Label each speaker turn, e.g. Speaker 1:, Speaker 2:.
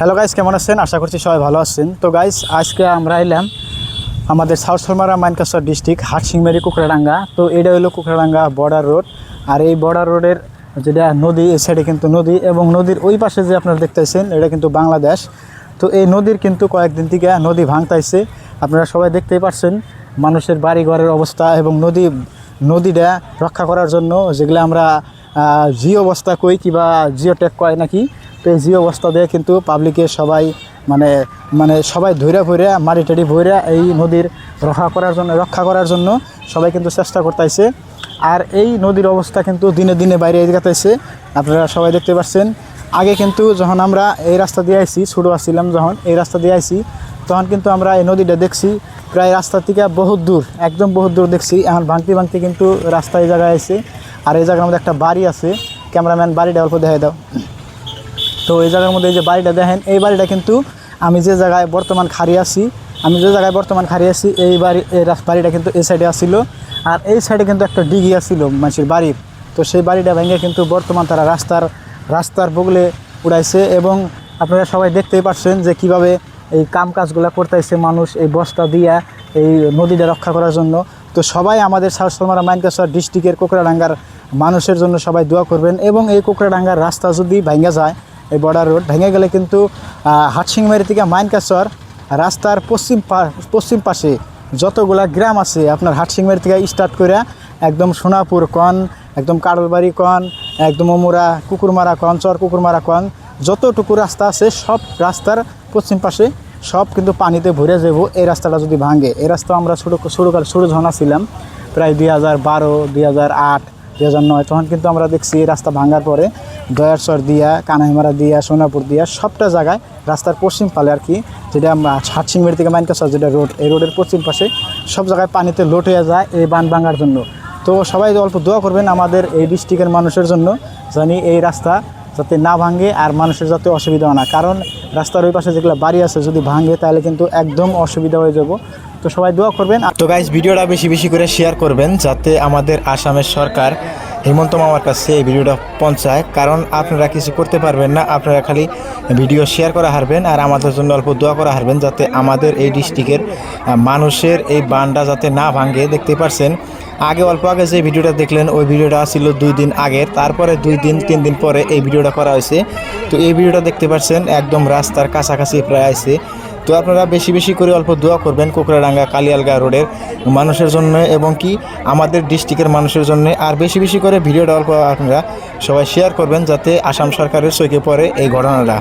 Speaker 1: Hello guys কেমন আছেন? আশা করছি সবাই ভালো আছেন। তো গাইস আজকে আমরা এলাম আমাদের সাউথ সলমারা মাইনকাসর ডিস্ট্রিক্ট হাটসিংমারি কুকড়াডাঙ্গা তো, এটা হলো কুকড়াডাঙ্গা বর্ডার রোড আর এই বর্ডার রোডের যেটা নদী, এই সাইডে কিন্তু নদী এবং নদীর ওই পাশে যে আপনারা দেখতেছেন, এটা কিন্তু বাংলাদেশ। তো, এই নদীর কিন্তু কয়েকদিন থেকে নদী ভাঙতাইছে। আপনারা সবাই দেখতেই পাচ্ছেন মানুষের বাড়ি ঘরের অবস্থা এবং নদী, নদীটা রক্ষা করার জন্য যেগুলো আমরা জিও অবস্থা কই কিবা জিও টেক কয় নাকি জিও বস্তা দিয়ে কিন্তু পাবলিকে সবাই মানে মানে সবাই ধৈরা ভৈরা মাটি টাড়ি ভৈরা এই নদীর রক্ষা করার জন্য, রক্ষা করার জন্য সবাই কিন্তু চেষ্টা করতেছে। আর এই নদীর অবস্থা কিন্তু দিনে দিনে বাইরে এদিকাতেছে আপনারা সবাই দেখতে পাচ্ছেন। আগে কিন্তু যখন আমরা এই রাস্তা দিয়ে আইছি, ছোটো আসছিলাম যখন এই রাস্তা দিয়ে আইছি, তখন কিন্তু আমরা এই নদীটা দেখছি, প্রায় রাস্তা থেকে বহুত দূর, একদম বহুত দূর দেখছি। এখন ভাঙতে ভাঙতে কিন্তু রাস্তা এই জায়গায় আছে আর এই জায়গার মধ্যে একটা বাড়ি আছে। ক্যামেরাম্যান বাড়িটা অল্প দেখাই দাও। তো এই জায়গার মধ্যে এই যে বাড়িটা দেখেন, এই বাড়িটা কিন্তু আমি যে জায়গায় বর্তমান খারি আছি, আমি যে জায়গায় বর্তমান খারি আছি, এই বাড়ি এই বাড়িটা কিন্তু এই সাইডে আসছিল আর এই সাইডে কিন্তু একটা ডিগি আসছিল মানুষের বাড়ির। তো সেই বাড়িটা ভেঙে কিন্তু বর্তমান তারা রাস্তার রাস্তার বগলে উড়াইছে এবং আপনারা সবাই দেখতেই পাচ্ছেন যে কীভাবে এই কাম কাজগুলো করতেছে মানুষ এই বস্তা দিয়া এই নদীটা রক্ষা করার জন্য। তো সবাই আমাদের সাউথ সলমারা ডিস্ট্রিক্টের কোকড়াডাঙ্গার মানুষের জন্য সবাই দোয়া করবেন এবং এই কোকড়াডাঙ্গার রাস্তা যদি ভেঙে যায় এই বর্ডার রোড ভেঙে গেলে কিন্তু হাটসিংমারি থেকে মাইনকাসর রাস্তার পশ্চিম পশ্চিম পাশে যতগুলা গ্রাম আছে, আপনার হাটসিংমারি থেকে স্টার্ট করে একদম সোনাপুর কন, একদম কাডলবাড়ি কন, একদম অমুরা কুকুরমারা কন, চর কুকুরমারা কন, যতটুকু রাস্তা আছে, সব রাস্তার পশ্চিম পাশে সব কিন্তু পানিতে ভরে যাব এই রাস্তাটা যদি ভাঙে, এই রাস্তা আমরা ছোটো ছোটো ছোটো ঝর্ণা ছিলাম, প্রায় দুই হাজার বারো, দুই হাজার আট নয়, তখন কিন্তু আমরা দেখছি রাস্তা ভাঙার পরে দয়ারচর দিয়া কানাহিমারা দিয়া, সোনাপুর দিয়া, সবটা জায়গায় রাস্তার পশ্চিম পালে আর কি যেটা হাটসিংমের থেকে মাইনকাসর যেটা রোড, এই রোডের পশ্চিম পাশে সব জায়গায় পানিতে লোট হয়ে যায় এই বান ভাঙার জন্য। তো সবাই অল্প দোয়া করবেন আমাদের এই ডিস্ট্রিক্টের মানুষের জন্য জানি এই রাস্তা যাতে না ভাঙে আর মানুষের যাতে অসুবিধা না। কারণ রাস্তার ওই পাশে যেগুলো বাড়ি আছে যদি ভাঙে তাহলে কিন্তু একদম অসুবিধা হয়ে যাব। তো সবাই দোয়া করবেন।
Speaker 2: তো গাইজ ভিডিওটা বেশি বেশি করে শেয়ার করবেন যাতে আমাদের আসামের সরকার হেমন্ত মামার কাছে এই ভিডিওটা পৌঁছায়। কারণ আপনারা কিছু করতে পারবেন না, আপনারা খালি ভিডিও শেয়ার করা হারবেন আর আমাদের জন্য অল্প দোয়া করা হারবেন যাতে আমাদের এই ডিস্ট্রিক্টের মানুষের এই বানটা যাতে না ভাঙে, দেখতে পারছেন? আগে অল্প আগে যে ভিডিওটা দেখলেন, ওই ভিডিওটা ছিল দুই দিন আগের। তারপরে দুই দিন, তিন দিন পরে এই ভিডিওটা করা হয়েছে। তো এই ভিডিওটা দেখতে পাচ্ছেন একদম রাস্তার কাছাকাছি প্রায় আছে। তো আপনারা বেশি বেশি করে অল্প দোয়া করবেন কোকরাডাঙ্গা কালিয়ালগা রোডের মানুষের জন্য এবং কি আমাদের ডিস্ট্রিক্টের মানুষের জন্য। আর বেশি বেশি করে ভিডিওটা অল্প আপনারা সবাই শেয়ার করবেন যাতে আসাম সরকারের চোখে পড়ে এই ঘটনাটা।